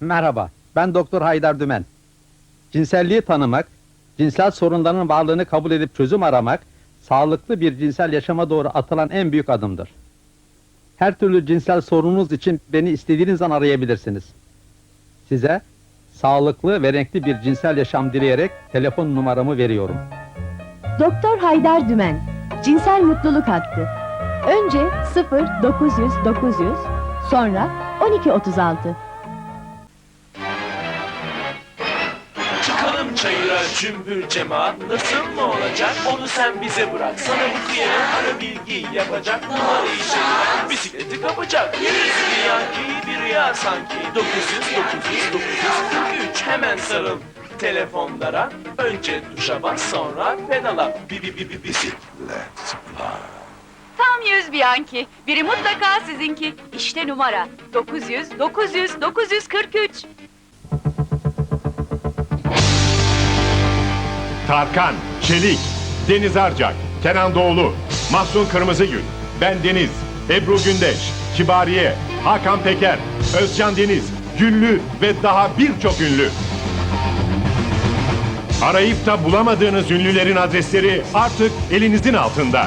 Merhaba, ben Doktor Haydar Dümen. Cinselliği tanımak, cinsel sorunların varlığını kabul edip çözüm aramak, sağlıklı bir cinsel yaşama doğru atılan en büyük adımdır. Her türlü cinsel sorununuz için beni istediğiniz an arayabilirsiniz. Size sağlıklı ve renkli bir cinsel yaşam dileyerek telefon numaramı veriyorum. Doktor Haydar Dümen, cinsel mutluluk hattı. Önce 0 900 900, sonra 1236. cümbür cemaat Nasıl mı olacak? Onu sen bize bırak. Sana bu kıyanın ara bilgi yapacak. Numarayı çeviren bisikleti kapacak. Bir yanki bir rüya sanki. 900 900 943 hemen sarıl. Telefonlara. Önce tuşa bas sonra pedala. Bi bi bi bi bisiklet. Tam 100 Bianchi. Biri mutlaka sizinki. İşte numara. 900, 900, 943. Tarkan, Çelik, Deniz Arcak, Kenan Doğulu, Mahsun Kırmızıgül, Ben Deniz, Ebru Gündeş, Kibariye, Hakan Peker, Özcan Deniz, Güllü ve daha birçok ünlü. Arayıp da bulamadığınız ünlülerin adresleri artık elinizin altında.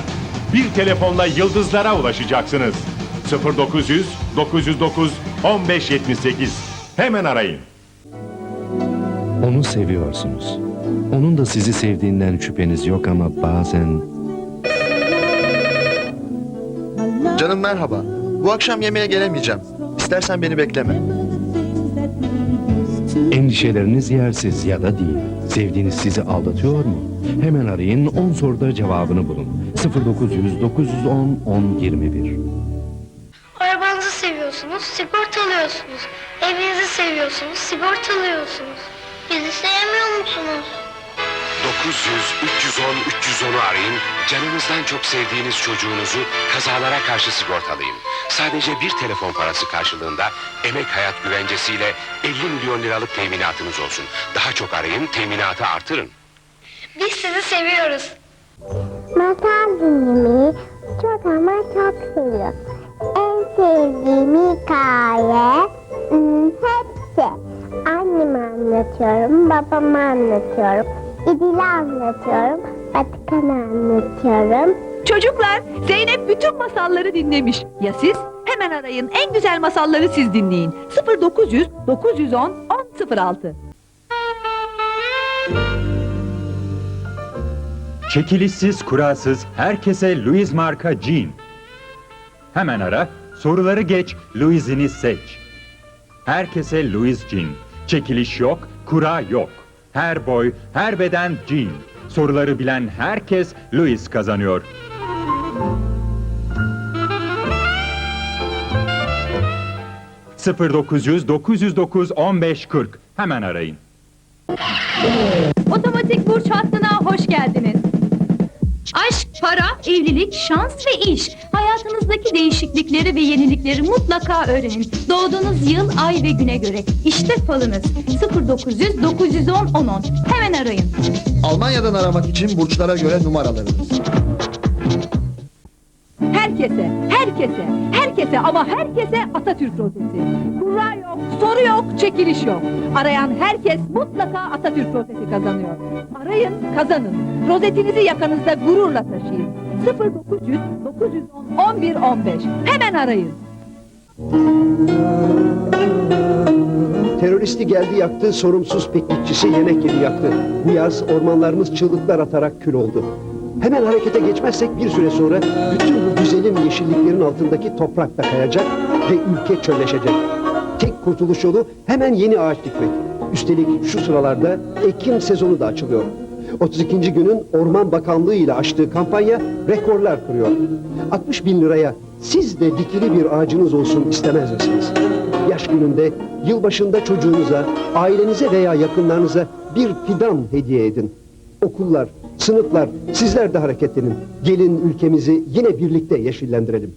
Bir telefonla yıldızlara ulaşacaksınız. 0900 909 1578. Hemen arayın. Onu seviyorsunuz. Onun da sizi sevdiğinden şüpheniz yok ama bazen Canım merhaba. Bu akşam yemeğe gelemeyeceğim. İstersen beni bekleme. endişeleriniz yersiz ya da değil. Sevdiğiniz sizi aldatıyor mu? Hemen arayın 10 soruda cevabını bulun. 0900 910 1021. Arabanızı seviyorsunuz, sigortalıyorsunuz. Evinizi seviyorsunuz, sigortalıyorsunuz. Bizi sevmiyor musunuz? 900 310 310'u arayın. Canınızdan çok sevdiğiniz çocuğunuzu kazalara karşı sigortalayın. Sadece bir telefon parası karşılığında emek hayat güvencesiyle 50 milyon liralık teminatınız olsun. Daha çok arayın, teminatı artırın. Biz sizi seviyoruz. Masal dinlemeyi çok ama çok seviyorum. En sevdiğim hikaye anlatıyorum, babama anlatıyorum. İdil'e anlatıyorum, Vatikan'a anlatıyorum. Çocuklar, Zeynep bütün masalları dinlemiş. Ya siz? Hemen arayın. En güzel masalları siz dinleyin. 0900, 910, 1006. Çekilişsiz, kurasız, herkese Louis marka jean. Hemen ara, soruları geç, Louis'ini seç. Herkese Louis jean. Çekiliş yok, kura yok. Her boy, her beden jean. Soruları bilen herkes Louis kazanıyor. ...0900 909 1540 hemen arayın. Otomatik burç hattına hoş geldiniz. Aşk, para, evlilik, şans ve iş. Hayatınızdaki değişiklikleri ve yenilikleri mutlaka öğrenin. Doğduğunuz yıl, ay ve güne göre. İşte falınız. 0900 910 1010. Hemen arayın. Almanya'dan aramak için burçlara göre numaralarınız. Herkese, herkese, herkese ama herkese Atatürk rozeti. Kura yok, soru yok, çekiliş yok. Arayan herkes mutlaka Atatürk rozeti kazanıyor. Arayın, kazanın. Rozetinizi yakanızda gururla taşıyın. 0900 910 11 15. Hemen arayın. Teröristi geldi yaktı, sorumsuz piknikçisi yemek yedi yaktı. Bu yaz ormanlarımız çığlıklar atarak kül oldu. Hemen harekete geçmezsek bir süre sonra bütün bu güzelim yeşilliklerin altındaki toprak da kayacak ve ülke çölleşecek. Tek kurtuluş yolu hemen yeni ağaç dikmek. Üstelik şu sıralarda ekim sezonu da açılıyor. 32. günün Orman Bakanlığı ile açtığı kampanya rekorlar kırıyor. 60 bin liraya siz de dikili bir ağacınız olsun istemez misiniz? Yaş gününde, yılbaşında çocuğunuza, ailenize veya yakınlarınıza bir fidan hediye edin. Okullar, sınıflar, sizler de hareketlenin. Gelin ülkemizi yine birlikte yeşillendirelim.